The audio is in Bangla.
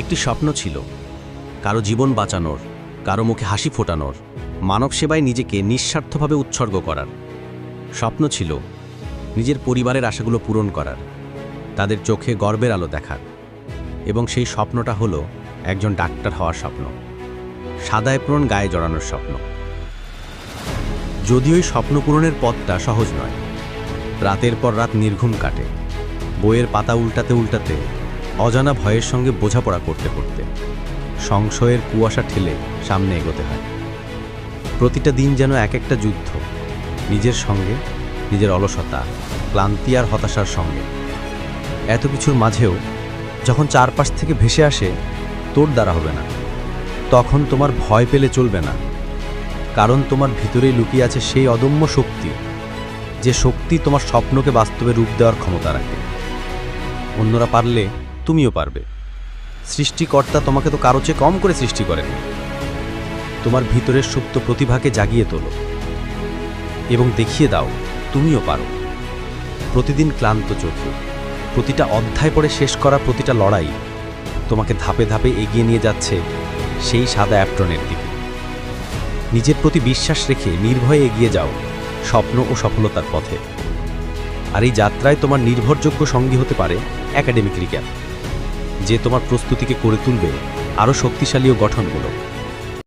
একটি স্বপ্ন ছিল, কারও জীবন বাঁচানোর, কারও মুখে হাসি ফোটানোর, মানব সেবায় নিজেকে নিঃস্বার্থভাবে উৎসর্গ করার। স্বপ্ন ছিল নিজের পরিবারের আশাগুলো পূরণ করার, তাদের চোখে গর্বের আলো দেখার এবং সেই স্বপ্নটা হলো একজন ডাক্তার হওয়ার স্বপ্ন, সাদায় এপ্রন গায়ে জড়ানোর স্বপ্ন। যদিও স্বপ্ন পূরণের পথটা সহজ নয়, রাতের পর রাত নির্ঘুম কাটে, বইয়ের পাতা উল্টাতে উল্টাতে অজানা ভয়ের সঙ্গে বোঝাপড়া করতে করতে সংশয়ের কুয়াশা ঠেলে সামনে এগোতে হয়। প্রতিটা দিন যেন এক একটা যুদ্ধ, নিজের সঙ্গে, নিজের অলসতা, ক্লান্তি আর হতাশার সঙ্গে। এত কিছুর মাঝেও যখন চারপাশ থেকে ভেসে আসে, তোর দ্বারা হবে না। তখন তোমার ভয় পেলে চলবে না। কারণ তোমার ভিতরেই লুকিয়ে আছে সেই অদম্য শক্তি, যে শক্তি তোমার স্বপ্নকে বাস্তবে রূপ দেওয়ার ক্ষমতা রাখে। অন্যরা পারলে তুমিও পারবে। সৃষ্টিকর্তা তোমাকে তো কারও চেয়ে কম করে সৃষ্টি করেন। তোমার ভিতরের সুপ্ত প্রতিভাকে জাগিয়ে তোলো এবং দেখিয়ে দাও, তুমিও পারো। প্রতিদিন ক্লান্ত চোখে, প্রতিটা অধ্যায় পড়ে শেষ করা প্রতিটা লড়াই তোমাকে ধাপে ধাপে এগিয়ে নিয়ে যাচ্ছে সেই সাদা অ্যাপ্টনের দিকে। নিজের প্রতি বিশ্বাস রেখে নির্ভয়ে এগিয়ে যাও স্বপ্ন ও সফলতার পথে। আর এই যাত্রায় তোমার নির্ভরযোগ্য সঙ্গী হতে পারে একাডেমিক রিক্যাপ যে তোমার প্রস্তুতিকে করে তুলবে আরও শক্তিশালী ও গঠনমূলক।